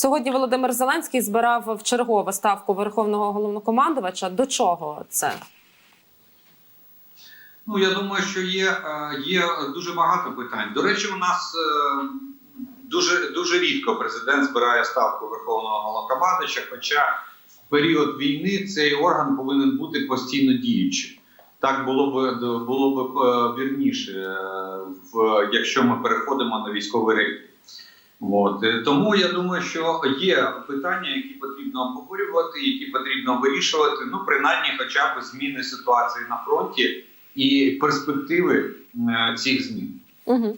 Сьогодні Володимир Зеленський збирав в чергове ставку верховного головнокомандувача. До чого це? Ну я думаю, що є, е, є дуже багато питань. До речі, у нас е, дуже дуже рідко президент збирає ставку верховного головнокомандуюча, хоча в період війни цей орган повинен бути постійно діючим. Так було б було б е, вірніше, якщо ми переходимо на військовий рейд. От е, тому я думаю, що є питання, які потрібно обговорювати, які потрібно вирішувати. Ну принаймні, хоча б зміни ситуації на фронті і перспективи е, цих змін. Угу.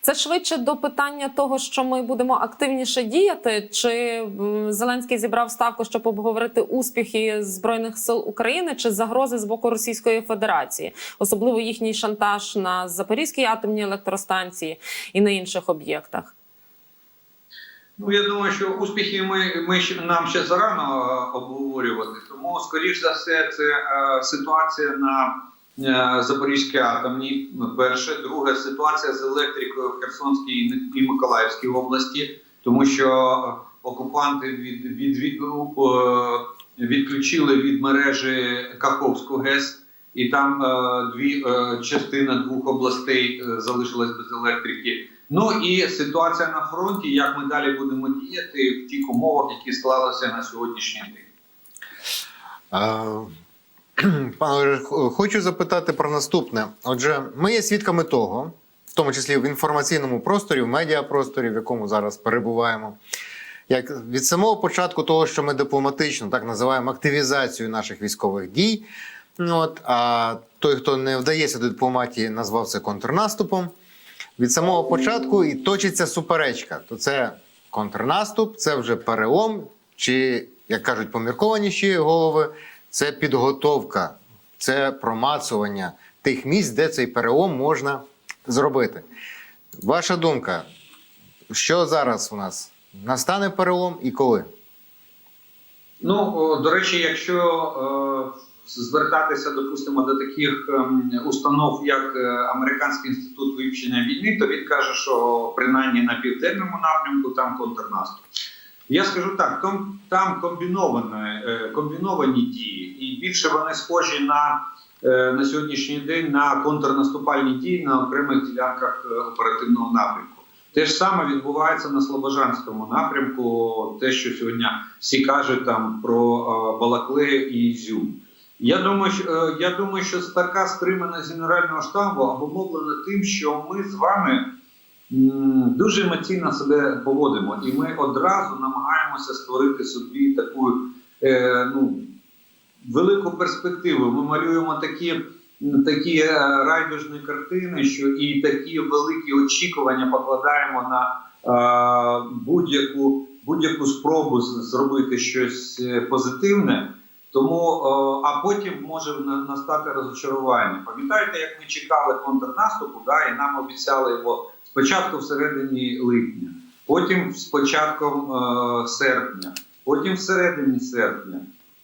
Це швидше до питання того, що ми будемо активніше діяти, чи Зеленський зібрав ставку, щоб обговорити успіхи збройних сил України чи загрози з боку Російської Федерації, особливо їхній шантаж на Запорізькій атомній електростанції і на інших об'єктах. Ну я думаю, що успіхи ми, ми нам ще зарано обговорювати. Тому, скоріш за все, це е, ситуація на е, Запорізькій атомній. Перше, друге, ситуація з електрикою в Херсонській і і Миколаївській області, тому що окупанти від, від, від, е, відключили від мережі Каховську ГЕС. І там е, дві е, частина двох областей е, залишилась без електрики. Ну і ситуація на фронті, як ми далі будемо діяти в тих умовах, які склалися на сьогоднішній день. Пане хочу запитати про наступне. Отже, ми є свідками того, в тому числі в інформаційному просторі, в медіапросторі, в якому зараз перебуваємо. Як від самого початку того, що ми дипломатично так називаємо активізацію наших військових дій. Ну, От, а той, хто не вдається до дипломатії, назвав це контрнаступом. Від самого початку і точиться суперечка. То це контрнаступ, це вже перелом, чи, як кажуть поміркованіші голови, це підготовка, це промацування тих місць, де цей перелом можна зробити. Ваша думка, що зараз у нас настане перелом і коли? Ну до речі, якщо е, звертатися, допустимо, до таких ем, установ, як е, Американський інститут вивчення війни, то він каже, що принаймні на південному напрямку там контрнаступ. Я скажу так: там, комбіновані, е, комбіновані дії, і більше вони схожі на, е, на сьогоднішній день на контрнаступальні дії на окремих ділянках оперативного напрямку. Те ж саме відбувається на Слобожанському напрямку, те, що сьогодні всі кажуть там про Балаклею і Ізюм. Я думаю, що, е, я думаю, що така стриманість Генерального штабу обумовлена тим, що ми з вами дуже емоційно себе поводимо, і ми одразу намагаємося створити собі таку е, ну, велику перспективу. Ми малюємо такі, такі е, райдужні картини, що і такі великі очікування покладаємо на е, будь-яку будь-яку спробу зробити щось позитивне. Тому, е, а потім може настати розочарування. Пам'ятаєте, як ми чекали контрнаступу, да, і нам обіцяли його спочатку в середині липня, потім з початком е, серпня, потім всередині серпня.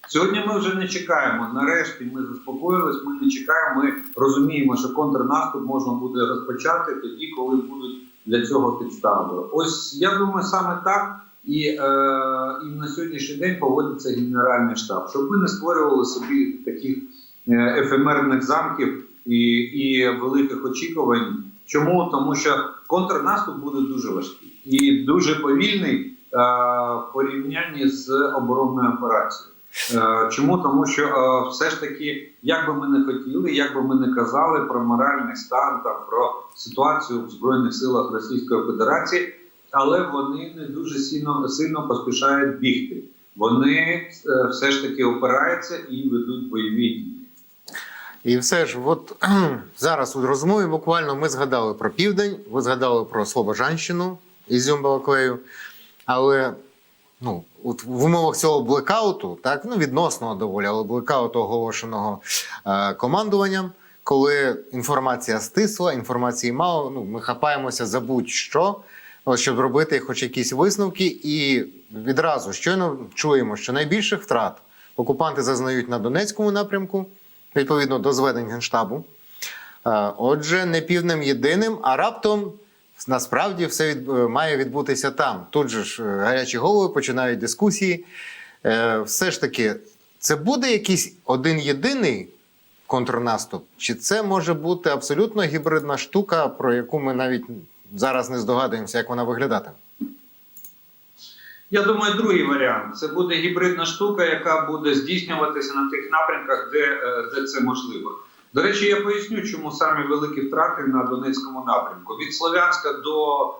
Сьогодні ми вже не чекаємо. Нарешті ми заспокоїлись, ми не чекаємо. Ми розуміємо, що контрнаступ можна буде розпочати тоді, коли будуть для цього підстави. Ось я думаю, саме так і, е, і на сьогоднішній день поводиться Генеральний штаб, щоб ми не створювали собі таких е, ефемерних замків і, і великих очікувань. Чому? Тому що контрнаступ буде дуже важкий і дуже повільний е, в порівнянні з оборонною операцією. Е, Чому? Тому що е, все ж таки, як би ми не хотіли, як би ми не казали про моральний стан та про ситуацію в Збройних силах Російської Федерації, але вони не дуже сильно, сильно поспішають бігти. Вони е, все ж таки опираються і ведуть бойові дії. І все ж, от зараз у розмові буквально ми згадали про південь, ви згадали про Слобожанщину, Ізюм Балаклею. Але ну, от в умовах цього блекауту, так, ну відносно доволі, але блекауту оголошеного е, командуванням, коли інформація стисла, інформації мало, ну, ми хапаємося за будь-що, щоб робити хоч якісь висновки, і відразу щойно чуємо, що найбільших втрат окупанти зазнають на Донецькому напрямку, відповідно до зведень Генштабу. Е, Отже, не півднем єдиним, а раптом насправді все від, е, має відбутися там. Тут же ж е, гарячі голови починають дискусії. Все ж таки, це буде якийсь один єдиний контрнаступ, чи це може бути абсолютно гібридна штука, про яку ми навіть зараз не здогадуємося, як вона виглядатиме? Я думаю, другий варіант це буде гібридна штука, яка буде здійснюватися на тих напрямках, де, е, де це можливо. До речі, я поясню, чому самі великі втрати на Донецькому напрямку. Від Слов'янська до, е,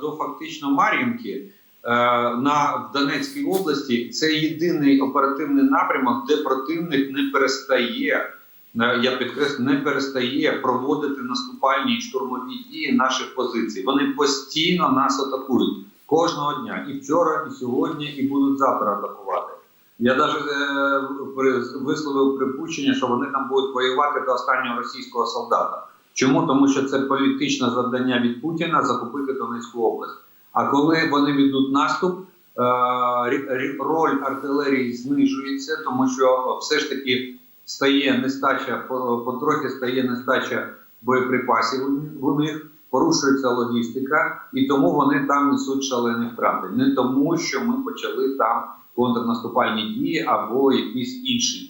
до фактично Мар'їнки е, на в Донецькій області це єдиний оперативний напрямок, де противник не перестає. Е, Я підкреслю, не перестає проводити наступальні і штурмові дії наших позицій. Вони постійно нас атакують кожного дня, і вчора, і сьогодні, і будуть завтра атакувати. Я навіть е, висловив припущення, що вони там будуть воювати до останнього російського солдата. Чому? Тому що це політичне завдання від Путіна захопити Донецьку область. А коли вони ведуть наступ, е, роль артилерії знижується, тому що все ж таки стає нестача, по- потрохи стає нестача боєприпасів у- них, порушується логістика, і тому вони там несуть шалені втрати. Не тому, що ми почали там контрнаступальні дії або якісь інші дії.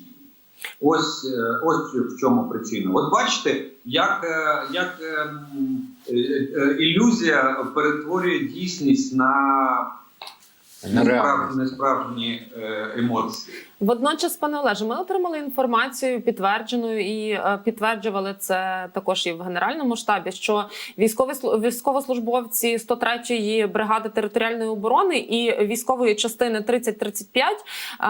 Ось, е, ось в чому причина. От бачите, як, е, як е, ілюзія перетворює дійсність на На несправ- несправжні емоції. Водночас, пане Олеже, ми отримали інформацію підтверджену і е, підтверджували це також і в генеральному штабі. Що військові військовослужбовці 103-ї бригади територіальної оборони і військової частини 3035 е,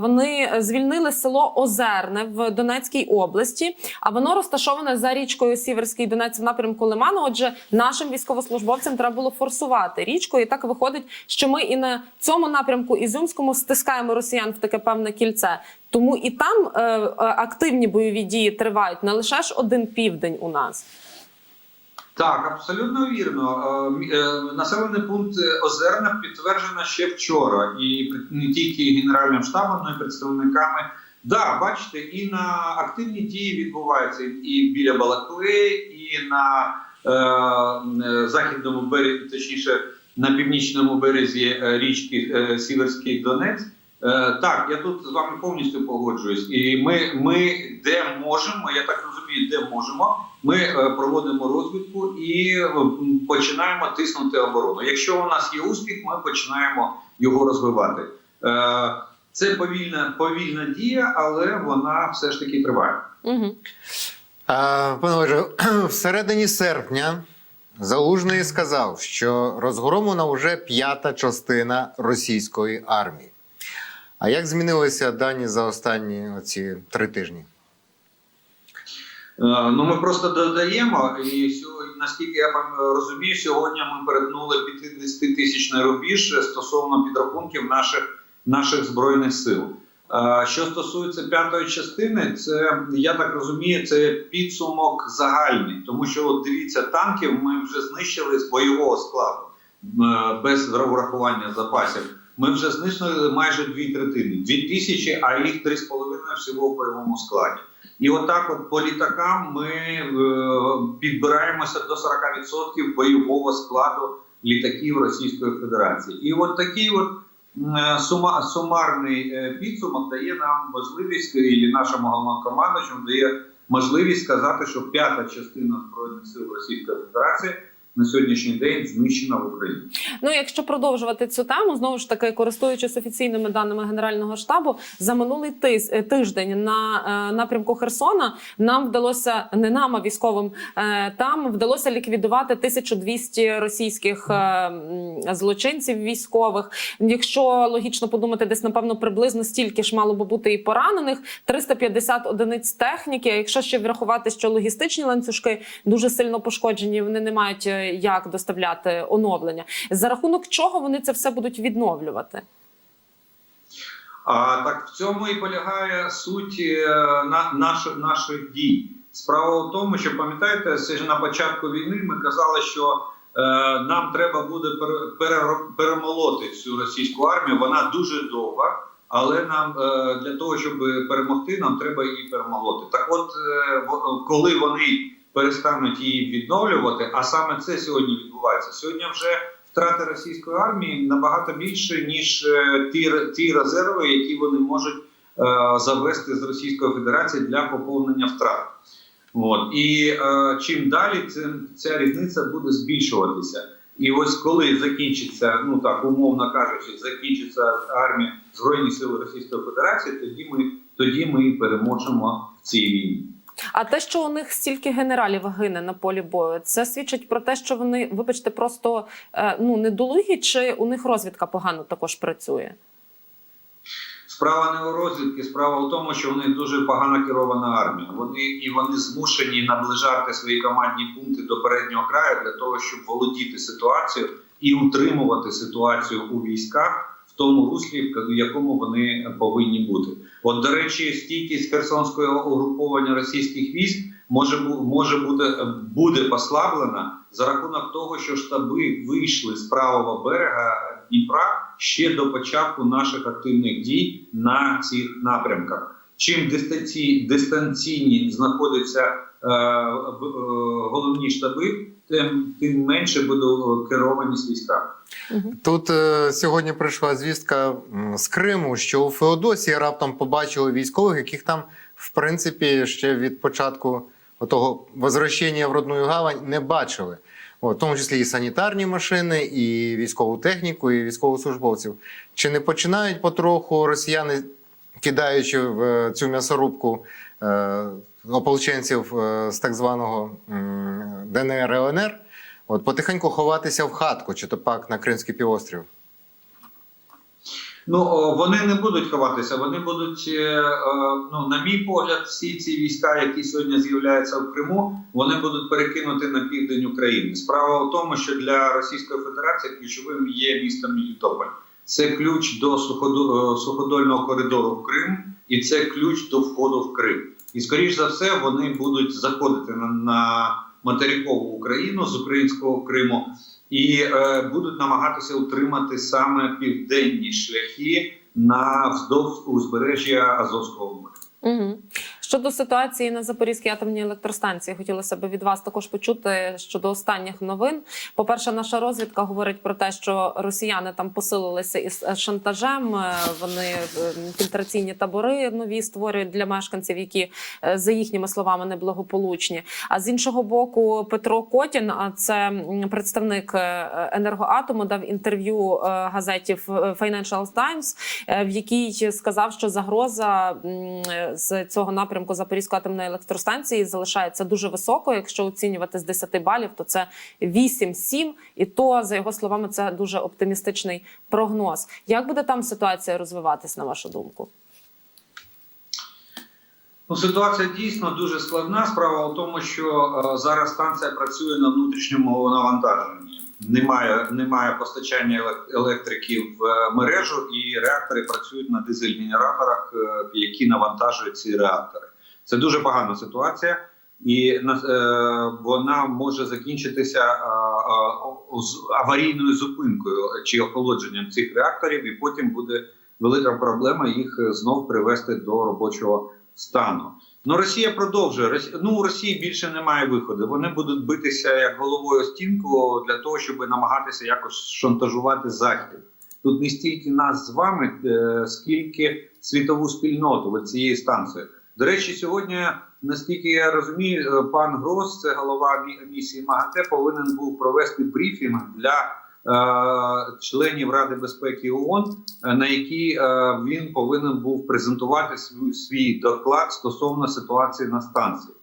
вони звільнили село Озерне в Донецькій області. А воно розташоване за річкою Сіверський Донець в напрямку Лиману. Отже, нашим військовослужбовцям треба було форсувати річку. І так виходить, що ми і на цьому напрямку Ізюмському стискаємо росіян в таке певне кільце. Тому і там е, е, активні бойові дії тривають не лише ж один південь у нас. Так, абсолютно вірно. Е, е, Населений пункт Озерна підтверджено ще вчора, і не тільки генеральним штабом, але й представниками. Да, бачите, і на активні дії відбуваються і біля Балаклеї, і на е, західному березі, точніше на північному березі річки е, Сіверський Донець. Е, так, я тут з вами повністю погоджуюсь. І ми, ми де можемо, я так розумію, де можемо, ми е, проводимо розвідку і е, починаємо тиснути оборону. Якщо у нас є успіх, ми починаємо його розвивати. Е, Це повільна, повільна дія, але вона все ж таки триває. Угу. Пане Олеже, всередині серпня Залужний сказав, що розгромлена вже п'ята частина російської армії. А як змінилися дані за останні оці три тижні? Е, Ну, ми просто додаємо, і наскільки я розумію, сьогодні ми перетнули 50 тисячний рубіж стосовно підрахунків наших, наших збройних сил. Е, Що стосується п'ятої частини, це я так розумію, це підсумок загальний, тому що от дивіться, танків ми вже знищили з бойового складу е, без врахування запасів. Ми вже знищили майже дві третини, дві тисячі, а їх три з половиною всього в бойовому складі. І отак, от по літакам, ми е, підбираємося до 40% бойового складу літаків Російської Федерації. І от такий от е, сума, сумарний е, підсумок дає нам можливість, і нашому головнокомандуючому дає можливість сказати, що п'ята частина збройних сил Російської Федерації на сьогоднішній день знищена в Україні. Ну, якщо продовжувати цю тему, знову ж таки, користуючись офіційними даними Генерального штабу, за минулий тис- е, тиждень на е, напрямку Херсона нам вдалося не нам, а військовим е, там вдалося ліквідувати 1200 російських злочинців військових. Якщо логічно подумати, десь напевно приблизно стільки ж мало би бути і поранених, 350 одиниць техніки. Якщо ще врахувати, що логістичні ланцюжки дуже сильно пошкоджені, вони не мають як доставляти оновлення. За рахунок чого вони це все будуть відновлювати? А так в цьому і полягає суть е, на, наших, наших дій. Справа в тому, що пам'ятаєте, на початку війни ми казали, що е, нам треба буде пере, перемолоти цю російську армію. Вона дуже довга, але нам е, для того, щоб перемогти, нам треба її перемолоти. Так, от е, коли вони перестануть її відновлювати. А саме це сьогодні відбувається. Сьогодні вже втрати російської армії набагато більше ніж е, ті, ті резерви, які вони можуть е, завести з Російської Федерації для поповнення втрат. От і е, чим далі, цим ця різниця буде збільшуватися. І ось коли закінчиться, ну так умовно кажучи, закінчиться армія Збройні Сили Російської Федерації, тоді ми тоді ми переможемо в цій війні. А те, що у них стільки генералів гине на полі бою, це свідчить про те, що вони, вибачте, просто е, ну недолугі, чи у них розвідка погано також працює? Справа не у розвідки, справа у тому, що в них дуже погано керована армія. Вони і вони змушені наближати свої командні пункти до переднього краю для того, щоб володіти ситуацією і утримувати ситуацію у військах в тому руслі, в якому вони повинні бути. От, до речі, стійкість Херсонського угруповання російських військ може може бути буде послаблена за рахунок того, що штаби вийшли з правого берега Дніпра ще до початку наших активних дій на цих напрямках. Чим дистанці, дистанційні знаходяться е, е, головні штаби, тим, тим менше буде керованість військами. Тут е, сьогодні прийшла звістка з Криму, що у Феодосії раптом побачили військових, яких там, в принципі, ще від початку того возвращення в родну гавань не бачили. От, в тому числі і санітарні машини, і військову техніку, і військовослужбовців. Чи не починають потроху росіяни, кидаючи в е, цю м'ясорубку е, ополченців е, з так званого ДНР ЛНР, От потихеньку ховатися в хатку, чи то пак на Кримський півострів. Ну вони не будуть ховатися. Вони будуть, е, е, ну на мій погляд, всі ці війська, які сьогодні з'являються в Криму, вони будуть перекинуті на південь України. Справа в тому, що для Російської Федерації ключовим є місто Мелітополь. Це ключ до суходольного коридору в Крим, і це ключ до входу в Крим. І скоріш за все вони будуть заходити на, на материкову Україну з українського Криму і е, будуть намагатися утримати саме південні шляхи на вздовж узбережжя Азовського моря. Угу. Щодо ситуації на Запорізькій атомній електростанції, хотілося б від вас також почути щодо останніх новин. По-перше, наша розвідка говорить про те, що росіяни там посилилися із е, шантажем. Е, Вони е, фільтраційні табори нові створюють для мешканців, які за їхніми словами неблагополучні. А з іншого боку, Петро Котін, а це представник енергоатому, дав інтерв'ю газеті Financial Times, в якій сказав, що загроза з цього напрямку Запорізької атомної електростанції залишається дуже високою. Якщо оцінювати з 10 балів, то це 8-7, і то за його словами це дуже оптимістичний прогноз. Як буде там ситуація розвиватись, на вашу думку? Ну, ситуація дійсно дуже складна. Справа в тому, що е, зараз станція працює на внутрішньому навантаженні. Немає, немає постачання елек- електрики в е, мережу, і реактори працюють на дизель-генераторах, е, які навантажують ці реактори. Це дуже погана ситуація, і е, вона може закінчитися аварійною зупинкою чи охолодженням цих реакторів, і потім буде велика проблема їх знов привести до робочого стану. Ну Росія продовжує Ну у Росії більше немає виходу. Вони будуть битися як головою стінку для того, щоб намагатися якось шантажувати захід. Тут не стільки нас з вами, е, скільки світову спільноту от цієї станції. До речі, сьогодні, наскільки я розумію, е, пан Грос, це голова місії МАГАТЕ, повинен був провести брифінг для членів Ради безпеки ООН, е, на який е, він повинен був презентувати свій, доклад стосовно ситуації на станції.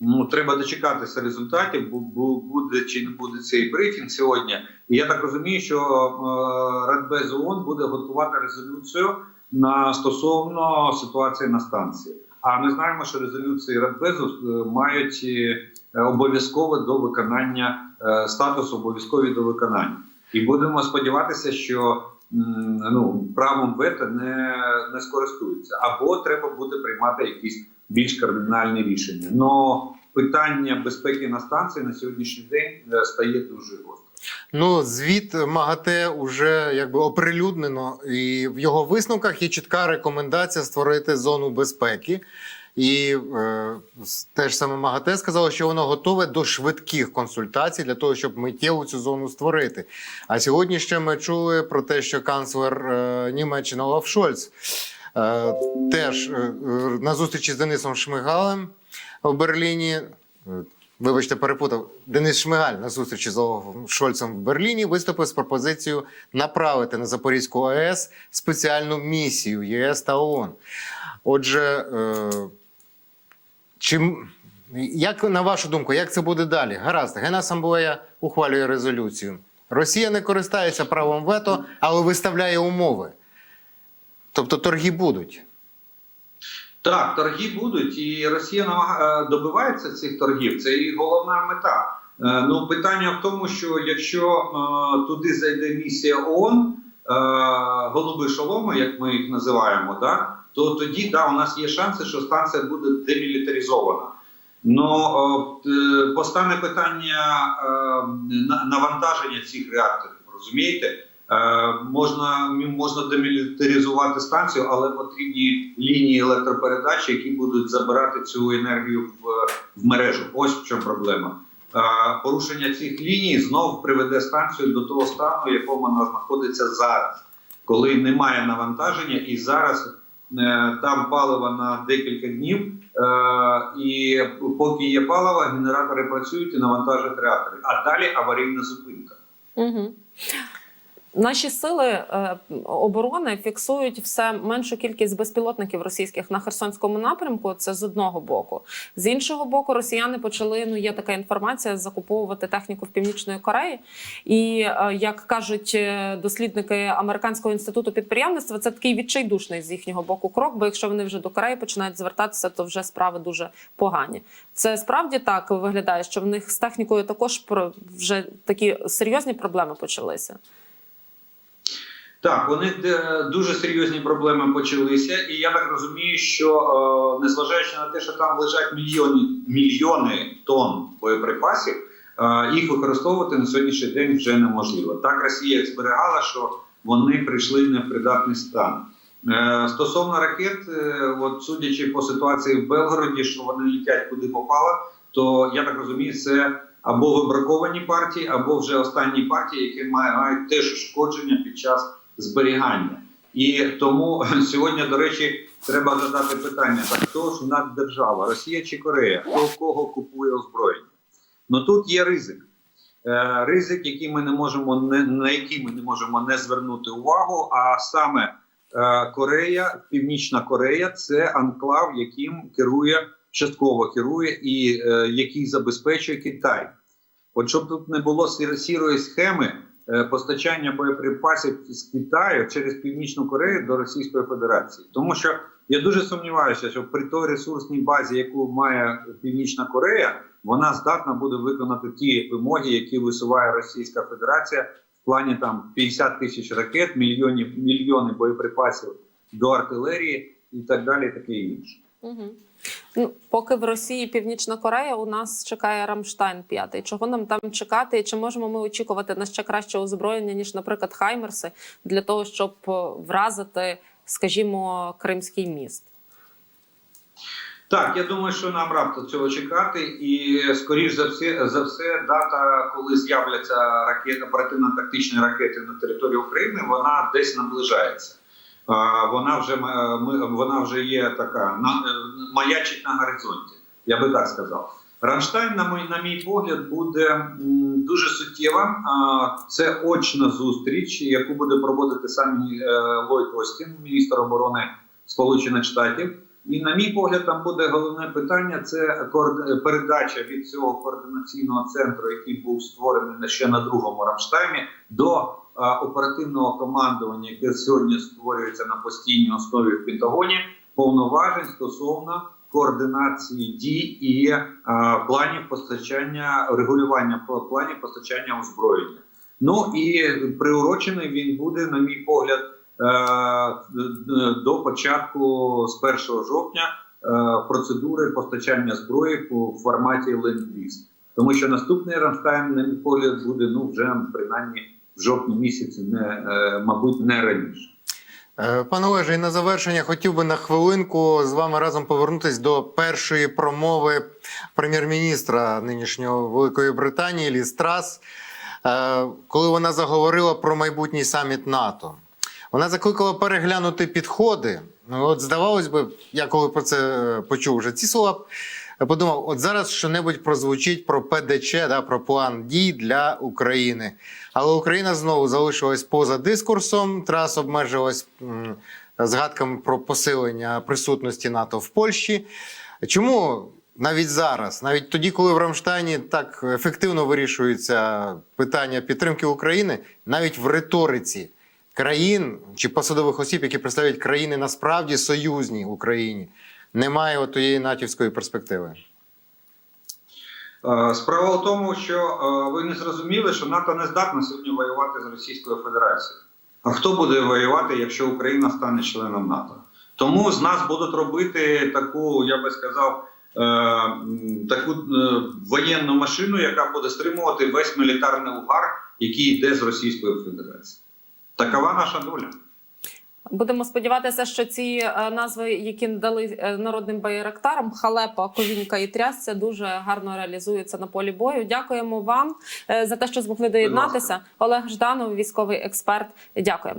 Ну треба дочекатися результатів. бу- Буде чи не буде цей брифінг сьогодні. І я так розумію, що е, Радбез ООН буде готувати резолюцію на стосовно ситуації на станції. А ми знаємо, що резолюції Радбезу е, мають е, обов'язково до виконання е, статус обов'язкові до виконання. І будемо сподіватися, що ну, правом вето не, не скористуються, або треба буде приймати якісь більш кардинальні рішення. Но питання безпеки на станції на сьогоднішній день е, стає дуже гостро. Ну, звіт МАГАТЕ вже якби оприлюднено, і в його висновках є чітка рекомендація створити зону безпеки. І е, теж саме МАГАТЕ сказало, що воно готове до швидких консультацій для того, щоб миттєво цю зону створити. А сьогодні ще ми чули про те, що канцлер е, Німеччини Олаф Шольц е, теж е, е, на зустрічі з Денисом Шмигалем в Берліні. е, Вибачте, перепутав Денис Шмигаль на зустрічі з Олафом Шольцем в Берліні виступив з пропозицією направити на Запорізьку АЕС спеціальну місію ЄС та ООН. Отже, е, чим, як на вашу думку, як це буде далі? Гаразд, Генасамблея ухвалює резолюцію. Росія не користається правом вето, але виставляє умови. Тобто торги будуть. Так, торги будуть, і Росія е, добивається цих торгів. Це її головна мета. Е, Ну, питання в тому, що якщо е, туди зайде місія ООН, голуби шоломи, як ми їх називаємо, да, то тоді да, у нас є шанси, що станція буде демілітаризована. Ну е, постане питання е, навантаження цих реакторів, розумієте? Е, можна, можна демілітаризувати станцію, але потрібні лінії електропередачі, які будуть забирати цю енергію в, в мережу. Ось в чому проблема. Е, порушення цих ліній знов приведе станцію до того стану, в якому вона знаходиться зараз, коли немає навантаження, і зараз е, там паливо на декілька днів. Е, і поки є паливо, генератори працюють і навантажать реактори. А далі аварійна зупинка. Угу. Наші сили е, оборони фіксують все меншу кількість безпілотників російських на Херсонському напрямку. Це з одного боку. З іншого боку, росіяни почали ну є така інформація закуповувати техніку в північної Кореї. І е, як кажуть е, дослідники американського інституту підприємництва, це такий відчайдушний з їхнього боку крок. Бо якщо вони вже до Кореї починають звертатися, то вже справи дуже погані. Це справді так виглядає, що в них з технікою також вже такі серйозні проблеми почалися. Так, вони е, дуже серйозні проблеми почалися, і я так розумію, що е, незважаючи на те, що там лежать мільйони мільйони тонн боєприпасів, е, їх використовувати на сьогоднішній день вже неможливо. Так Росія зберігала, що вони прийшли в непридатний стан. Стосовно ракет, от судячи по ситуації в Белгороді, що вони літять куди попало, то я так розумію, це або вибраковані партії, або вже останні партії, які мають теж ушкодження під час зберігання. І тому сьогодні, до речі, треба задати питання: так хто ж наддержава, Росія чи Корея? Хто кого купує озброєння? Ну тут є ризик. Е, ризик, який ми не можемо на який ми не можемо не звернути увагу. А саме е, Корея, Північна Корея це анклав, яким керує частково керує і е, який забезпечує Китай. От щоб тут не було сірої схеми постачання боєприпасів з Китаю через Північну Корею до Російської Федерації, тому що я дуже сумніваюся, що при той ресурсній базі, яку має Північна Корея, вона здатна буде виконати ті вимоги, які висуває Російська Федерація в плані там 50 тисяч ракет, мільйонів мільйони боєприпасів до артилерії і так далі, таке інше. Угу. Ну, поки в Росії Північна Корея у нас чекає Рамштайн 5. Чого нам там чекати? І чи можемо ми очікувати на ще краще озброєння, ніж, наприклад, Хаймерси, для того, щоб е, вразити, скажімо, Кримський міст? Так, я думаю, що нам варто цього чекати, і скоріш за все за все, дата, коли з'являться ракети, оперативно-тактичні ракети на території України, вона десь наближається. Вона вже вона вже є така на е, маячить на горизонті. Я би так сказав. Рамштайн, на мій, на мій погляд, буде дуже суттєва. Це очна зустріч, яку буде проводити сам е, Ллойд Остін, міністр оборони Сполучених Штатів. І на мій погляд, там буде головне питання: це передача від цього координаційного центру, який був створений ще на другому Рамштаймі, до а, оперативного командування, яке сьогодні створюється на постійній основі в Пентагоні, повноважень стосовно координації дій і а, планів постачання регулювання пла- планів постачання озброєння. Ну і приурочений він буде, на мій погляд, е, до початку з 1 жовтня е, процедури постачання зброї у форматі ленд-ліз. Тому що наступний Рамштайн, погляд, буде ну вже принаймні в жовтні місяці, не е, мабуть, не раніше. Е, Пане Олеже, і на завершення хотів би на хвилинку з вами разом повернутися до першої промови прем'єр-міністра нинішнього Великої Британії Ліз Трас, е, коли вона заговорила про майбутній саміт НАТО. Вона закликала переглянути підходи. Ну, от здавалось би, я коли про це е, почув вже ці слова, подумав: от зараз що-небудь прозвучить про ПДЧ, да, про план дій для України. Але Україна знову залишилась поза дискурсом. Трас обмежилась згадками про посилення присутності НАТО в Польщі. Чому навіть зараз, навіть тоді, коли в Рамштайні так ефективно вирішуються питання підтримки України, навіть в риториці країн чи посадових осіб, які представляють країни насправді союзні Україні, немає отоєї натівської перспективи. Е, Справа в тому, що е, ви не зрозуміли, що НАТО не здатна сьогодні воювати з Російською Федерацією. А хто буде воювати, якщо Україна стане членом НАТО? Тому з нас будуть робити таку, я би сказав, е, таку воєнну машину, яка буде стримувати весь мілітарний угар, який йде з Російської Федерації. Такова наша доля. Будемо сподіватися, що ці е, назви, які дали е, народним байрактарам, халепа, ковінька і трясця, дуже гарно реалізуються на полі бою. Дякуємо вам е, за те, що змогли доєднатися. Олег Жданов, військовий експерт. Дякуємо.